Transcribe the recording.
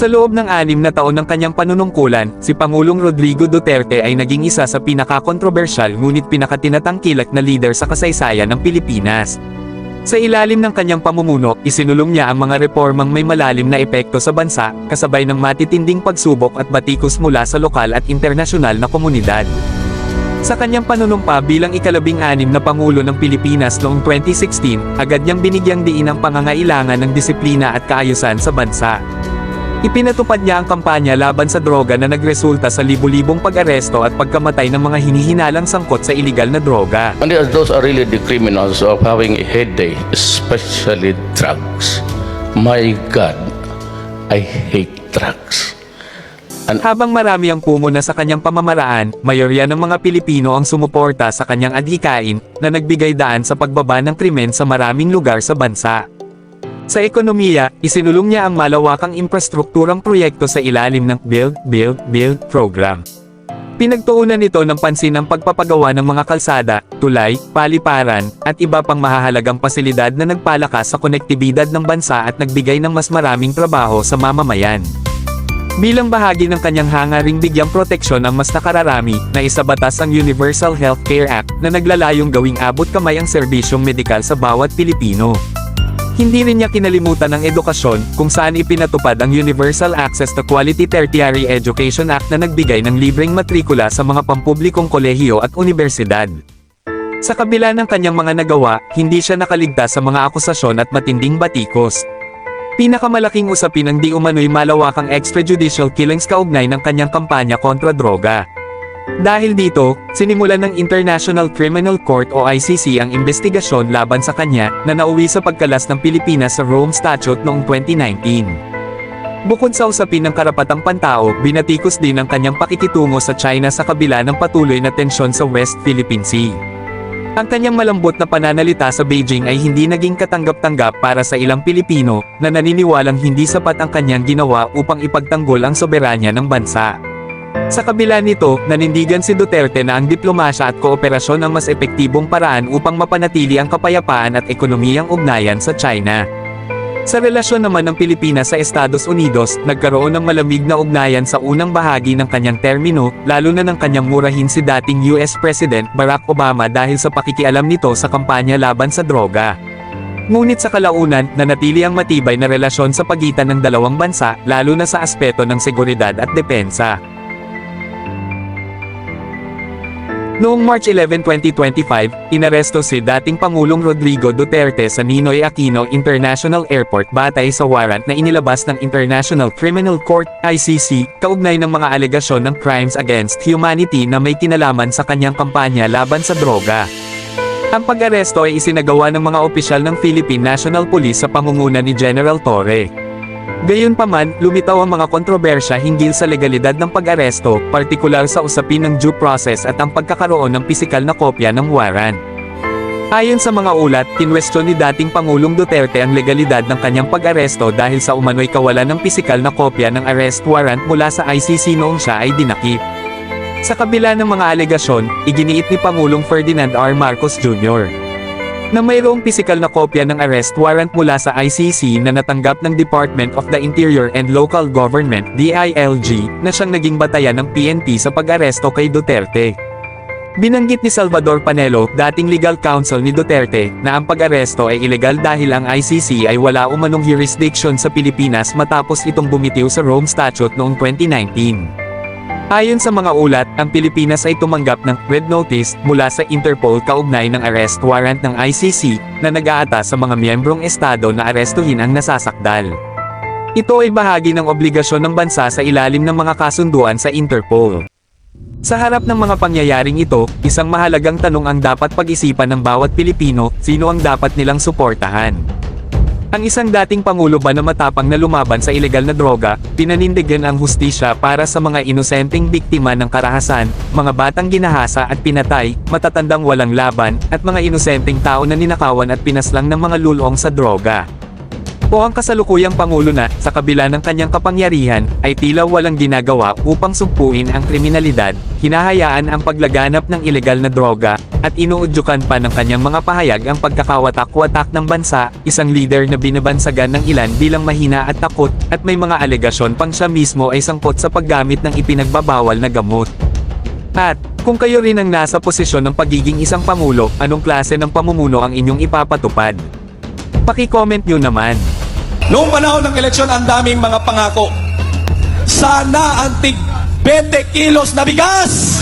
Sa loob ng anim na taon ng kanyang panunungkulan, si Pangulong Rodrigo Duterte ay naging isa sa pinakakontrobersyal ngunit pinakatinatangkilak na leader sa kasaysayan ng Pilipinas. Sa ilalim ng kanyang pamumuno, isinulong niya ang mga reformang may malalim na epekto sa bansa, kasabay ng matitinding pagsubok at batikos mula sa lokal at internasyonal na komunidad. Sa kanyang panunumpa bilang ikalabing anim na Pangulo ng Pilipinas noong 2016, agad niyang binigyang diin ang pangangailangan ng disiplina at kaayusan sa bansa. Ipinatupad niya ang kampanya laban sa droga na nagresulta sa libu-libong pag-aresto at pagkamatay ng mga hinihinalang sangkot sa iligal na droga. And those are really the criminals of having a heyday, especially drugs. My God, I hate drugs. Habang marami ang pumuna sa kanyang pamamaraan, mayorya ng mga Pilipino ang sumuporta sa kanyang adhikain, na nagbigay daan sa pagbaba ng krimen sa maraming lugar sa bansa. Sa ekonomiya, isinulong niya ang malawakang infrastrukturang proyekto sa ilalim ng Build, Build, Build program. Pinagtuunan nito ng pansin ang pagpapagawa ng mga kalsada, tulay, paliparan, at iba pang mahahalagang pasilidad na nagpalakas sa konektibidad ng bansa at nagbigay ng mas maraming trabaho sa mamamayan. Bilang bahagi ng kanyang hangaring bigyang proteksyon ang mas nakararami, na isabatas ang Universal Health Care Act na naglalayong gawing abot kamay ang serbisyong medikal sa bawat Pilipino. Hindi rin niya kinalimutan ang edukasyon, kung saan ipinatupad ang Universal Access to Quality Tertiary Education Act na nagbigay ng libreng matrikula sa mga pampublikong kolehiyo at universidad. Sa kabila ng kanyang mga nagawa, hindi siya nakaligtas sa mga akusasyon at matinding batikos. Pinakamalaking usapin ang di umano'y malawakang extrajudicial killings kaugnay ng kanyang kampanya kontra droga. Dahil dito, sinimulan ng International Criminal Court o ICC ang investigasyon laban sa kanya, na nauwi sa pagkalas ng Pilipinas sa Rome Statute noong 2019. Bukod sa usapin ng karapatang pantao, binatikos din ang kanyang pakikitungo sa China sa kabila ng patuloy na tensyon sa West Philippine Sea. Ang kanyang malambot na pananalita sa Beijing ay hindi naging katanggap-tanggap para sa ilang Pilipino, na naniniwalang hindi sapat ang kanyang ginawa upang ipagtanggol ang soberanya ng bansa. Sa kabila nito, nanindigan si Duterte na ang diplomasya at kooperasyon ang mas epektibong paraan upang mapanatili ang kapayapaan at ekonomiyang ugnayan sa China. Sa relasyon naman ng Pilipinas sa Estados Unidos, nagkaroon ng malamig na ugnayan sa unang bahagi ng kanyang termino, lalo na ng kanyang murahin si dating US President Barack Obama dahil sa pakikialam nito sa kampanya laban sa droga. Ngunit sa kalaunan, nanatili ang matibay na relasyon sa pagitan ng dalawang bansa, lalo na sa aspeto ng seguridad at depensa. Noong March 11, 2025, inaresto si dating Pangulong Rodrigo Duterte sa Ninoy Aquino International Airport batay sa warrant na inilabas ng International Criminal Court, ICC, kaugnay ng mga alegasyon ng crimes against humanity na may kinalaman sa kanyang kampanya laban sa droga. Ang pag-aresto ay isinagawa ng mga opisyal ng Philippine National Police sa pangunguna ni General Torre. Gayunpaman, lumitaw ang mga kontrobersya hinggil sa legalidad ng pag-aresto, partikular sa usapin ng due process at ang pagkakaroon ng pisikal na kopya ng warrant. Ayon sa mga ulat, kinwestiyon ni dating Pangulong Duterte ang legalidad ng kanyang pag-aresto dahil sa umano'y kawalan ng pisikal na kopya ng arrest warrant mula sa ICC noong siya ay dinakip. Sa kabila ng mga alegasyon, iginiit ni Pangulong Ferdinand R. Marcos Jr na mayroong pisikal na kopya ng arrest warrant mula sa ICC na natanggap ng Department of the Interior and Local Government DILG na siyang naging batayan ng PNP sa pag-aresto kay Duterte. Binanggit ni Salvador Panelo, dating legal counsel ni Duterte, na ang pag-aresto ay ilegal dahil ang ICC ay wala umanong jurisdiction sa Pilipinas matapos itong bumitiw sa Rome Statute noong 2019. Ayon sa mga ulat, ang Pilipinas ay tumanggap ng red notice mula sa Interpol kaugnay ng arrest warrant ng ICC na nag-aata sa mga miyembrong estado na arestuhin ang nasasakdal. Ito ay bahagi ng obligasyon ng bansa sa ilalim ng mga kasunduan sa Interpol. Sa harap ng mga pangyayaring ito, isang mahalagang tanong ang dapat pag-isipan ng bawat Pilipino, sino ang dapat nilang suportahan. Ang isang dating pangulo ba na matapang na lumaban sa ilegal na droga, pinanindigan ang hustisya para sa mga inosenteng biktima ng karahasan, mga batang ginahasa at pinatay, matatandang walang laban, at mga inosenteng tao na ninakawan at pinaslang ng mga lulong sa droga. O ang kasalukuyang pangulo na, sa kabila ng kanyang kapangyarihan, ay tila walang ginagawa upang sumpuin ang kriminalidad, hinahayaan ang paglaganap ng ilegal na droga, at inuudyukan pa ng kanyang mga pahayag ang pagkakawatak-watak ng bansa, isang leader na binabansagan ng ilan bilang mahina at takot, at may mga alegasyon pang siya mismo ay sangkot sa paggamit ng ipinagbabawal na gamot. At, kung kayo rin ang nasa posisyon ng pagiging isang pangulo, anong klase ng pamumuno ang inyong ipapatupad? Paki-comment nyo naman. Noong panahon ng eleksyon, ang daming mga pangako. Sana ang tig 20 kilos na bigas!